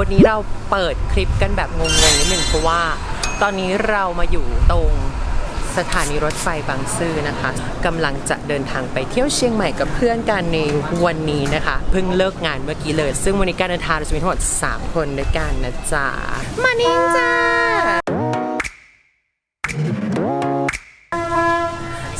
วันนี้เราเปิดคลิปกันแบบงงๆนิดนึงเพราะว่าตอนนี้เรามาอยู่ตรงสถานีรถไฟบางซื่อนะคะกำลังจะเดินทางไปเที่ยวเชียงใหม่กับเพื่อนกันในวันนี้นะคะ เพิ่งเลิกงานเมื่อกี้เลย ซึ่งวันนี้การเดินทางเราจะมีทั้งหมด 3 คนด้วยกันนะจ๊ะมานิงจ้า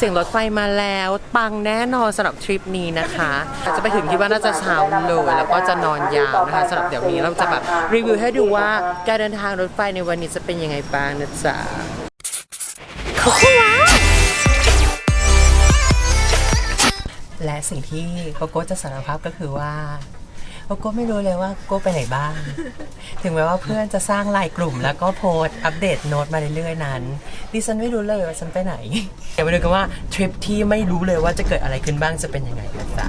เสียงรถไฟมาแล้ว ปังแน่นอนสำหรับทริปนี้นะคะอาจจะไปถึงที่ว่าน่าจะเช้าเลยแล้วก็จะนอนยาวนะคะสำหรับเดี๋ยวนี้เราจะแบบรีวิวให้ดูว่าการเดินทางรถไฟในวันนี้จะเป็นยังไงบ้างนะจ๊ะเขาเข้าว้าและสิ่งที่โกโก้จะสารภาพก็คือว่า โกโก้ไม่รู้เลยว่าโกโก้ไปไหนบ้าง ถึงแม้ว่าเพื่อนจะสร้างไลน์กลุ่ม แล้วก็โพสต์อัปเดตโน้ตมาเรื่อยๆนั้น ดิฉันไม่รู้เลยว่าฉันไปไหน เดี๋ยวมาดูกันว่าทริปที่ไม่รู้เลยว่าจะเกิดอะไรขึ้นบ้างจะเป็นยังไงกันจ๊ะ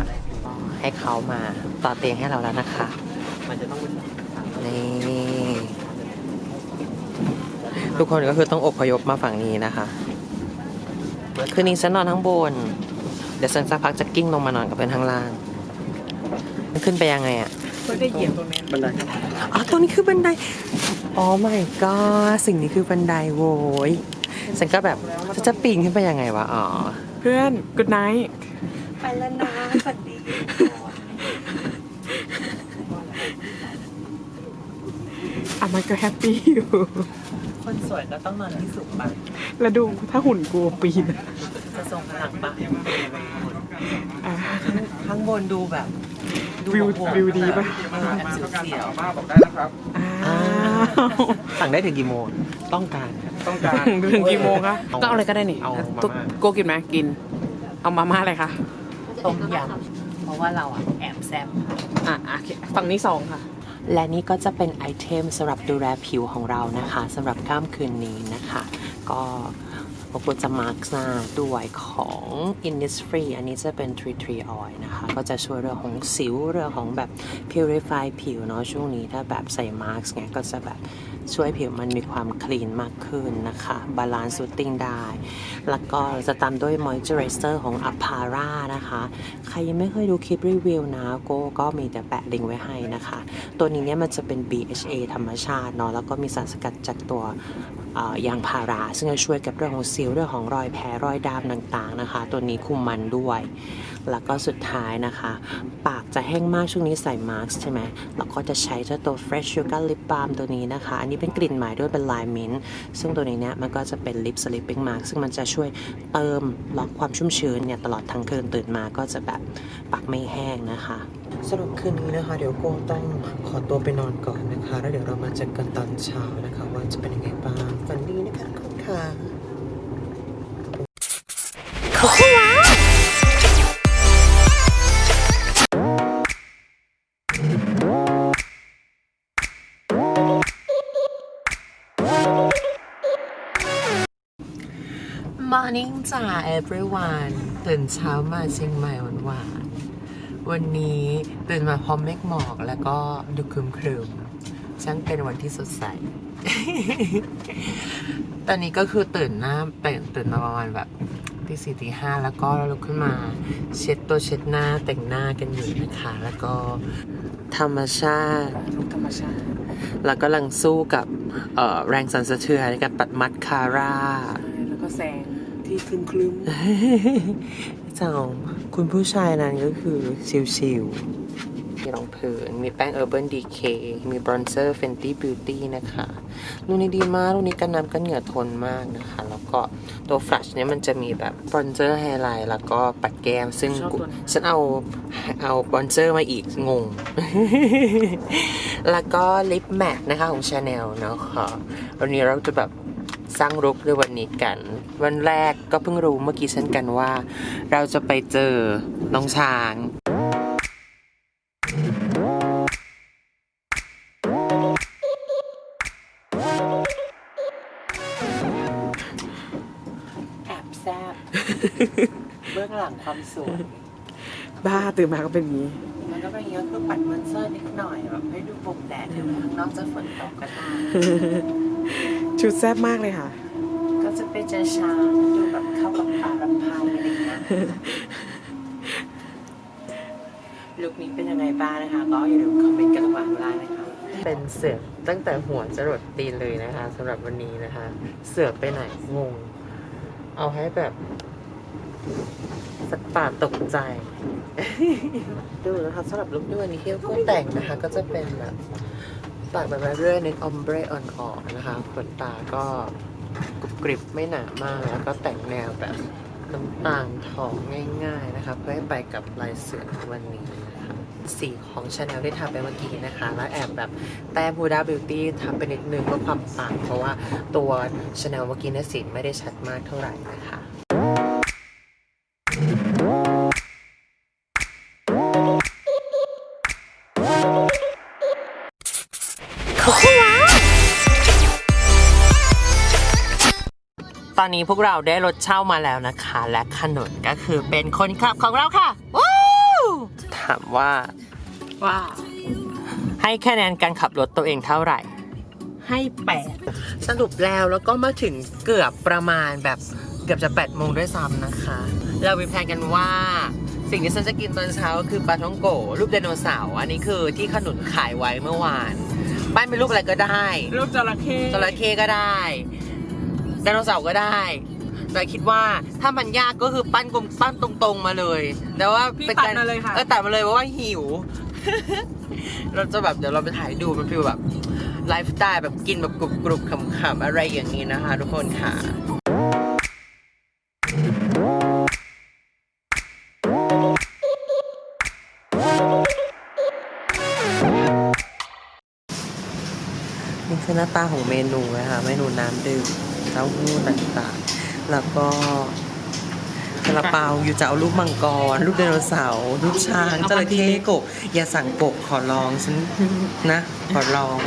ให้เขามาต่อเตียงให้เราแล้วนะคะ มันจะต้องนนี่ทุกคนก็คือต้องอพยพมาฝั่งนี้นะคะ คืนนี้ฉันนอนข้างบน เดี๋ยวฉันสักพักจะกิ้งลงมานอนกับเพื่อนข้างล่าง มันขึ้นไปยังไงอะไม่ได้เหยียบตรงนี้บันไดอ๋อตรงนี้คือบันไดอ๋อ my god สิ่งนี้คือบันไดโว้ยฉันก็แบบจะจะปีนขึ้นไปยังไงวะอ๋อเพื่อนกุดไนท์ไปแล้วนะสวัสดีอะมันก็แฮปปี้อยู่ คนสวยก็ต้องนอนที่สูงปะแล้วดูถ้าหุ่นกูปีนจะทรงพลังปะอะข้างบนดูแบบ วิวโหดๆวิวดีปะเออแอบเสียวๆมากบอกได้นะครับ อ้าอ้าววสั่งได้ถึงกี่โมง ต้องการต้องการถึงกี่โมงคะเอาก็เอาอะไรก็ได้นี่เอามาม่า ตุ๊กโกกินไหมกิน เอามาม่าอะไรคะต้มยำเพราะว่าเราอะแอบแซบอะอะโอเคฝั่งนี้สองค่ะ และนี่ก็จะเป็นไอเทมสำหรับดูแลผิวของเรานะคะสำหรับข้ามคืนนี้นะคะ ก็ ปกติจะมาร์กหน้าด้วยของ Innisfree อันนี้จะเป็น Tree Tree Oil นะคะ ก็จะช่วยเรื่องของสิวเรื่องของแบบ purify ผิวเนาะช่วงนี้ถ้าแบบใส่มาร์กเนี่ยก็จะแบบช่วยผิวมันมีความคลีนมากขึ้นนะคะ บาลานซ์ s ตติ้งได้ แล้วก็จะตามด้วย moisturizer ของ Apara นะคะ ใครยังไม่เคยดูคลิปรีวิวนะโก้ก็มีแต่แปะลิงก์ไว้ให้นะคะ ตัวนี้เนี่ยมันจะเป็น BHA ธรรมชาติเนาะแล้วก็มีสารสกัดจากตัวยางพารา ซึ่งจะช่วยกับเรื่องของสิวเรื่องของรอยแผลรอยดามต่างๆนะคะ ตัวนี้คุมมันด้วย แล้วก็สุดท้ายนะคะ ปากจะแห้งมากช่วงนี้ใส่มาสก์ใช่ไหมแล้วก็จะใช้เจ้าตัว Fresh Sugar Lip Balm ตัวนี้นะคะ อันนี้เป็นกลิ่นใหม่ด้วยเป็นลายมิ้นท์ซึ่งตัวนี้เนี่ยมันก็จะเป็น Lip Sleeping Mask ซึ่งมันจะช่วยเติมล็อกความชุ่มชื้นเนี่ยตลอดทั้งคืนตื่นมาก็จะแบบปากไม่แห้งนะคะสรุปคืนนี้นะคะ เดี๋ยวโก้ต้องขอตัวไปนอนก่อนนะคะ แล้วเดี๋ยวเรามาเจอกันตอนเช้านะคะ ว่าจะเป็นยังไงบ้างฝันดีนะคะทุกคนค่ะ เขาเข้าว้า Morning จ้า everyone ตื่นเช้ามาเชียงใหม่หวานๆวันนี้ตื่นมาพร้อมเมฆหมอกแล้วก็ดูครึมครึมช่างเป็นวันที่สดใส ตอนนี้ก็คือตื่นหน้าตื่นตื่นมาประมาณแบบ ตีสี่ตีห้าแล้วก็ลุกขึ้นมา เช็ดตัวเช็ดหน้าแต่งหน้ากันอยู่นะคะ แล้วก็ธรรมชาติธรรมชาติ แล้วก็กำลังสู้กับเอ่อแรงสั่นสะเทือนในการปัดมัดคาร่า แล้วก็แซงที่คลึมคลึมเจ้าคุณผู้ชายนั้นก็คือชิวๆ มีรองพื้นมีแป้ง Urban Decay มีบรอนเซอร์ Fenty Beauty นะคะลูกนี้ดีมากลูกนี้กันน้ำกันเหงื่อทนมากนะคะ แล้วก็ตัวฟลัชเนี่ยมันจะมีแบบบรอนเซอร์ไฮไลท์แล้วก็ปัดแก้ม ซึ่งกูฉันเอาเอาบรอนเซอร์มาอีกงง แล้วก็ลิปแมทนะคะของ Chanel เนาะค่ะวันนี้เราจะแบบ สร้างรุกในวันนี้กัน วันแรกก็เพิ่งรู้เมื่อกี้เช่นกันว่า เราจะไปเจอน้องช้าง บื้องหลังความสวยบ้าตื่นมาก็เป็นอย่างนี้ มันก็เป็นอย่างนี้ก็คือปัดมันเซอร์นิดหน่อยแบบให้ดูปกแดดหรือข้างนอกจะฝนตกก็ตามชุดแซ่บมากเลยค่ะ ก็จะไปเจอช้างดูแบบเข้ากับป่ารำพายอะไรอย่างเงี้ยลุคนี้เป็นยังไงบ้างนะคะ ก็อย่าลืมคอมเมนต์กันระหว่างได้นะคะ เป็นเสือกตั้งแต่หัวจรดตีนเลยนะคะสำหรับวันนี้นะคะ เสือกไปไหนงง เอาให้แบบ สัตว์ป่าตกใจ ดูนะคะสำหรับลุคด้วยนนี้ที่ผู้แต่งนะคะ ก็จะเป็นแบบปากแบบเรื่อยๆเน้นอมเบรอ่อนๆนะคะขนตาก็กรุบกริบไม่หนามาก แล้วก็แต่งแนวแบบน้ำตาลทองง่าย ๆนะคะ เพื่อให้ไปกับลายเสือวันนี้นะคะสีของชาแนลที่ทำไปเมื่อกี้นะคะ แล้วแอบแบบแต้ม Huda Beauty ทำไปนิดนึงเพื่อความต่างเพราะว่าตัวชาแนลเมื่อกี้เนี่ยสีไม่ได้ชัดมากเท่าไหร่นะคะ ตอนนี้พวกเราได้รถเช่ามาแล้วนะคะ และขนนก็คือเป็นคนขับของเราค่ะว้าวถามว่าว่าให้คะแนนการขับรถตัวเองเท่าไหร่ ให้แปดสรุปแล้วแล้วก็มาถึงเกือบประมาณแบบเกือบจะ8ปดโมงด้วยซ้ำนะคะ เรามีแพลนกันว่าสิ่งที่ฉันจะกินตอนเช้าก็คือปลาท่องโกรูปไดโนเสาร์อันนี้คือที่ขนุนขายไว้เมื่อวานปั้นเป็นรูปอะไรก็ได้ รูปจระเข้จระเข้ก็ได้ ไดโนเสาร์ก็ได้แต่คิดว่าถ้ามันยากก็คือปั้นกลมปั้นตรงๆมาเลย แต่ว่าพี่เป็นตัดการมาเลยค่ะเออตัดมาเลยเพราะว่าหิว เราจะแบบเดี๋ยวเราไปถ่ายดูมันฟีลแบบไลฟ์สไตล์แบบกินแบบกรุบๆขำๆอะไรอย่างนี้นะคะ ทุกคนค่ะนี่คือหน้าตาของเมนูนะคะเมนูน้ำดื่ม เต้าหู้ต่างๆ แล้วก็ซาลาเปาอยู่จะเอารูปมังกร รูปไดโนเสาร์รูปช้างจระเข้กบอย่าสั่งกบขอร้องฉันนะ ขอร้อง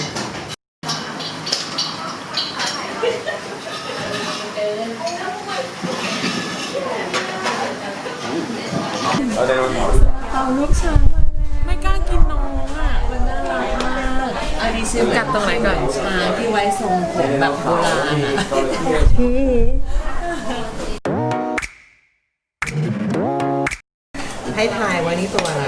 ไม่กล้ากินน้องอะมันน่ารักมาก อันนี้ซื้อกัดตรงไหนก่อนช้างที่ไว้ทรงผมแบบโบราณให้ทายว่านี่ตัวอะไร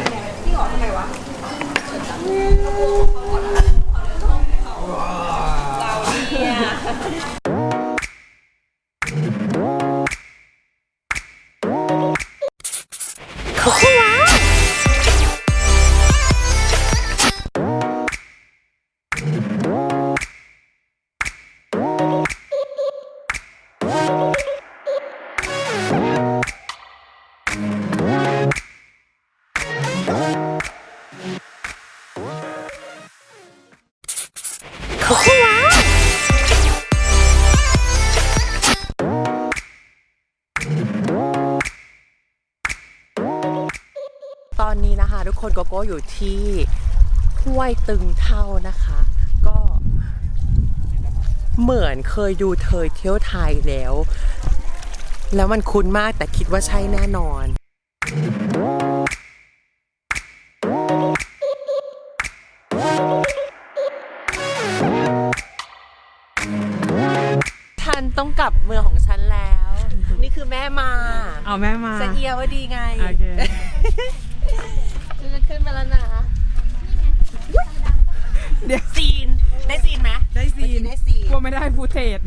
โกโก้อยู่ที่ห้วยตึงเท่านะคะ ก็เหมือนเคยดูเธอเที่ยวไทยแล้ว แล้วมันคุ้นมากแต่คิดว่าใช่แน่นอนฉันต้องกลับเมืองของฉันแล้ว นี่คือแม่มา เอาแม่มาเสเอียว่าดีไง โอเคฉันจะ ขึ้นมาแล้วนะเดี๋ยวซีน ได้ซีนไหมได้ซีนได้ซีนกลัวไม่ได้ฟูเทจ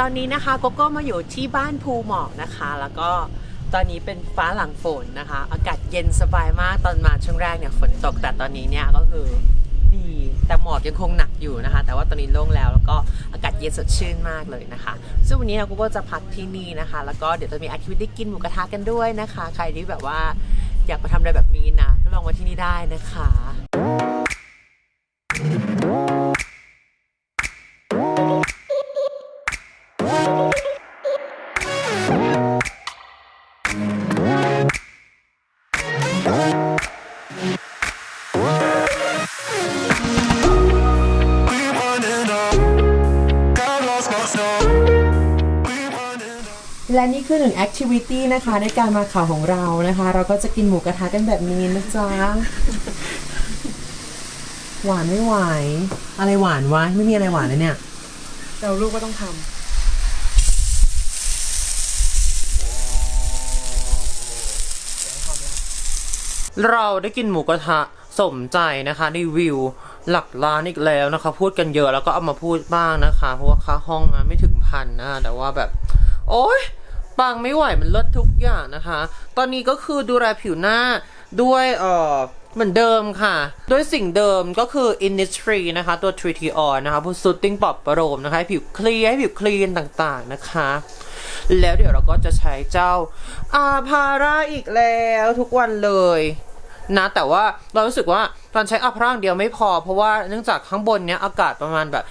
ตอนนี้นะคะโกโก้มาอยู่ที่บ้านภูหมอกนะคะ แล้วก็ ตอนนี้เป็นฟ้าหลังฝนนะคะ อากาศเย็นสบายมากตอนมาช่วงแรกเนี่ยฝนตกแต่ตอนนี้เนี่ยก็คือดีแต่หมอกยังคงหนักอยู่นะคะ แต่ว่าตอนนี้โล่งแล้วแล้วก็อากาศเย็นสดชื่นมากเลยนะคะซึ่งวันนี้เราก็จะพักที่นี่นะคะ แล้วก็เดี๋ยวจะมีแอคทิวิตี้กินหมูกระทะกันด้วยนะคะ ใครที่แบบว่าอยากมาทำอะไรแบบนี้นะก็ลองมาที่นี่ได้นะคะ และนี่คือหนึ่งแอคทิวิตี้นะคะในการมาเขาของเรานะคะ เราก็จะกินหมูกระทะกันแบบนี้นะจ๊ะ หวานไม่ไหวอะไรหวานวะ ไม่มีอะไรหวานเลยเนี่ย เราลูกก็ต้องทเราได้กินหมูกระทะสมใจนะคะในวิวหลักล้านอีกแล้วนะคะ พูดกันเยอะแล้วก็เอามาพูดบ้างนะคะ เพราะว่าค่าห้องนะไม่ถึงพันนะแต่ว่าแบบ โอ๊ย ปังไม่ไหวมันเลิศทุกอย่างนะคะ ตอนนี้ก็คือดูแลผิวหน้าด้วยเอ่อเหมือนเดิมค่ะ ด้วยสิ่งเดิมก็คือ Innisfree นะคะ ตัว 3T On นะคะผู้ Soothing ปลอบประโลมนะคะ ผิวเคลียร์ให้ผิวคลีนต่างๆนะคะ แล้วเดี๋ยวเราก็จะใช้เจ้าอาพาราอีกแล้วทุกวันเลยนะ แต่ว่าเรารู้สึกว่า ตอนใช้อัพร่างเดียวไม่พอ เพราะว่าเนื่องจากข้างบนเนี้ยอากาศประมาณแบบ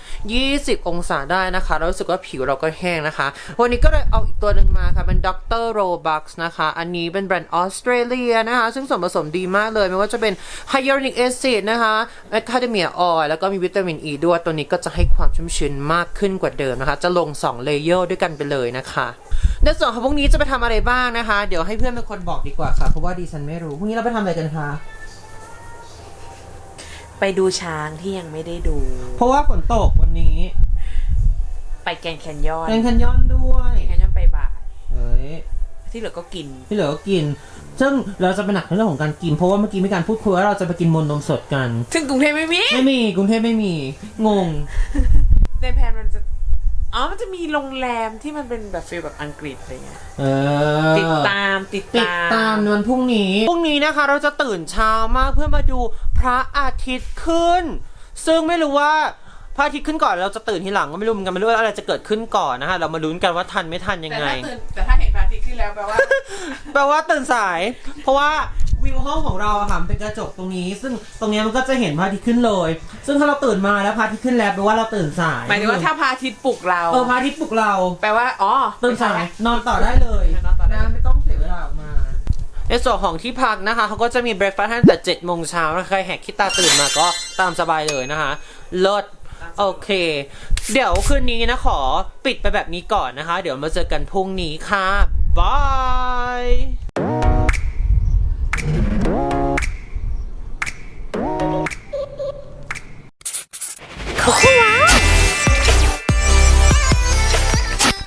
20 องศาได้นะคะเรารู้สึกว่าผิวเราก็แห้งนะคะ วันนี้ก็เลยเอาอีกตัวหนึ่งมาค่ะ เป็น Dr. Robux นะคะ อันนี้เป็นแบรนด์ออสเตรเลียนะคะ ซึ่งส่วนผสมดีมากเลย ไม่ว่าจะเป็น Hyaluronic Acid นะคะ Macadamia Oil แล้วก็มีวิตามินอ e ีด้วย ตัวนี้ก็จะให้ความชุ่มชื้นมากขึ้นกว่าเดิมนะคะ จะลง 2 เลเยอร์ด้วยกันไปเลยนะคะในส่วนของพวกนี้จะไปทำอะไรบ้างนะคะ เดี๋ยวให้เพื่อนเป็นคนบอกดีกว่าค่ะ เพราะว่าดิฉันไม่รู้ พรุ่งนี้เราไปทำอะไรกันคะ ไปดูช้างที่ยังไม่ได้ดู เพราะว่าฝนตกวันนี้ไปแกรนด์แคนยอนแกรนด์แคนยอนด้วยแคนยอนไปบ่ายเฮ้ยที่เหลือก็กิน ที่เหลือก็กิน ซึ่งเราจะไปหนักในเรื่องของการกิน เพราะว่าเมื่อกี้มีการพูดคุยว่าเราจะไปกินมนต์นมสดกัน ซึ่งกรุงเทพไม่มี ไม่มี กรุงเทพไม่มี งง ในแผนมันจะ อ๋อ มันจะมีโรงแรมที่มันเป็นแบบฟีลแบบอังกฤษอะไรเงี้ยเออ ติดตามติดติดตาม ตามในวันพรุ่งนี้ พรุ่งนี้นะคะเราจะตื่นเช้ามากเพื่อมาดูพระอาทิตย์ขึ้น ซึ่งไม่รู้ว่าพระอาทิตย์ขึ้นก่อนเราจะตื่นทีหลังก็ไม่รู้เหมือนกันไม่รู้ว่าอะไรจะเกิดขึ้นก่อนนะคะเรามาลุ้นกันว่าทันไม่ทันยังแต่ไง ถ้าตื่นแต่ถ้าเห็นพระอาทิตย์ขึ้นแล้วแปลว่า แปลว่าตื่นสาย เพราะว่า วิวห้องของเราอะค่ะมันเป็นกระจกตรงนี้ ซึ่งตรงเนี้ยมันก็จะเห็นพระอาทิตย์ขึ้นเลย ซึ่งถ้าเราตื่นมาแล้วพระอาทิตย์ขึ้นแล้วแปลว่าเราตื่นสายหมายถึงว่าถ้าพระอาทิตย์ปลุกเรา เออพระอาทิตย์ปลุกเรา แปลว่าอ๋อตื่นสายนอนต่อได้เลยนอนต่อได้นะไม่ต้องเสียเวลาออกมา ในส่วนของที่พักนะคะเขาก็จะมีเบร a ฟาสต์ให้ตั้งแต่7โมงเช้านะใครแหกคิดตาตื่นมาก็ตามสบายเลยนะคะเลิศโอเค เดี๋ยวคืนนี้นะขอปิดไปแบบนี้ก่อนนะคะ เดี๋ยวมาเจอกันพรุ่งนี้ค่ะบาย